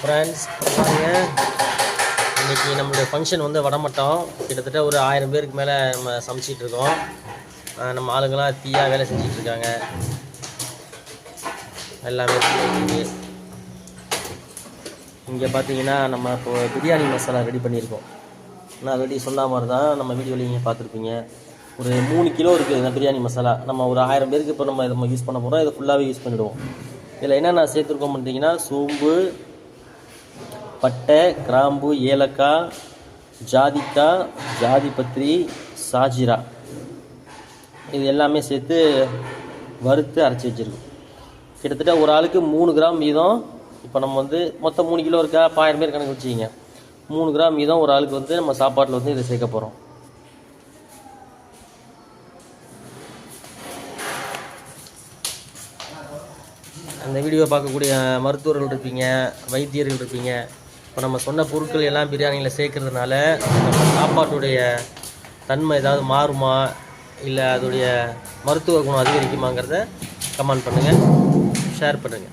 Friends பாருங்க. இன்னைக்கு நம்மளுடைய ஃபங்க்ஷன் வந்து வடமட்டம். கிட்டத்தட்ட ஒரு ஆயிரம் பேருக்கு மேலே நம்ம சமைச்சிட்டு இருக்கோம். நம்ம ஆளுங்களாம் தீயாக வேலை செஞ்சிட்ருக்காங்க எல்லாமே இங்கே பார்த்தீங்கன்னா நம்ம இப்போ பிரியாணி மசாலா ரெடி பண்ணியிருக்கோம். நான் ஆல்ரெடி சொன்ன மாதிரி தான் நம்ம வீடியோவில் நீங்கள் பார்த்துருப்பீங்க. ஒரு மூணு கிலோ இருக்குது இந்த பிரியாணி மசாலா. நம்ம ஒரு ஆயிரம் பேருக்கு இப்போ நம்ம இதை நம்ம யூஸ் பண்ண போகிறோம் இதை ஃபுல்லாகவே யூஸ் பண்ணிவிடுவோம் இதில் என்னென்ன சேர்த்துருக்கோம் பண்ணிட்டீங்கன்னா சோம்பு பட்டை கிராம்பு ஏலக்காய் ஜாதிக்காய் ஜாதிபத்திரி சாஜிரா. இது எல்லாமே சேர்த்து வறுத்து அரைச்சி வச்சுருக்கோம். கிட்டத்தட்ட ஒரு ஆளுக்கு மூணு கிராம் வீதம் இப்போ நம்ம வந்து மொத்தம் மூணு கிலோ இருக்கா? பாயிரம் ஆயிரம் பேர் கணக்கு வச்சுக்கிங்க. மூணு கிராம் வீதம் ஒரு ஆளுக்கு வந்து நம்ம சாப்பாட்டில் வந்து இதை சேர்க்க போகிறோம் அந்த வீடியோ பார்க்கக்கூடிய மருத்துவர்கள் இருப்பீங்க வைத்தியர்கள் இருப்பீங்க. இப்போ நம்ம சொன்ன பொருட்கள் எல்லாம் பிரியாணியில் சேர்க்கறதுனால நம்ம சாப்பாட்டுடைய தன்மை ஏதாவது மாறுமா? இல்லை அதோடைய மருத்துவ குணம் அதிகரிக்குமாங்கிறத கமெண்ட் பண்ணுங்கள் ஷேர் பண்ணுங்கள்